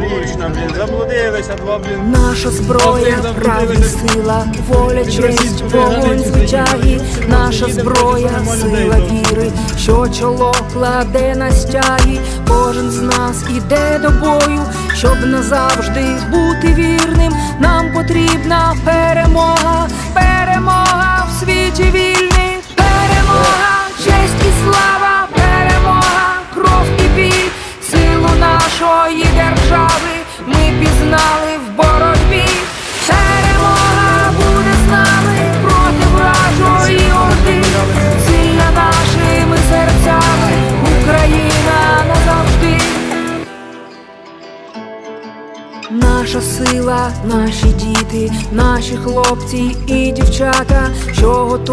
блін, заблудилися, два, блін. Наша зброя, правда, сила, воля, честь, вогонь звитяги, наша зброя, сила віри, що чоло кладе на стяги, кожен з нас іде до бою, щоб назавжди бути вірним. Нам потрібна перемога, перемога в світі вільний, перемога, честь і слава, перемога, кров і біль, силу нашої держави ми в боротьбі. Перемога буде з нами проти вражої орди, сильна нашими серцями, Україна назавжди. Наша сила, наші діти, наші хлопці і дівчата, що готові.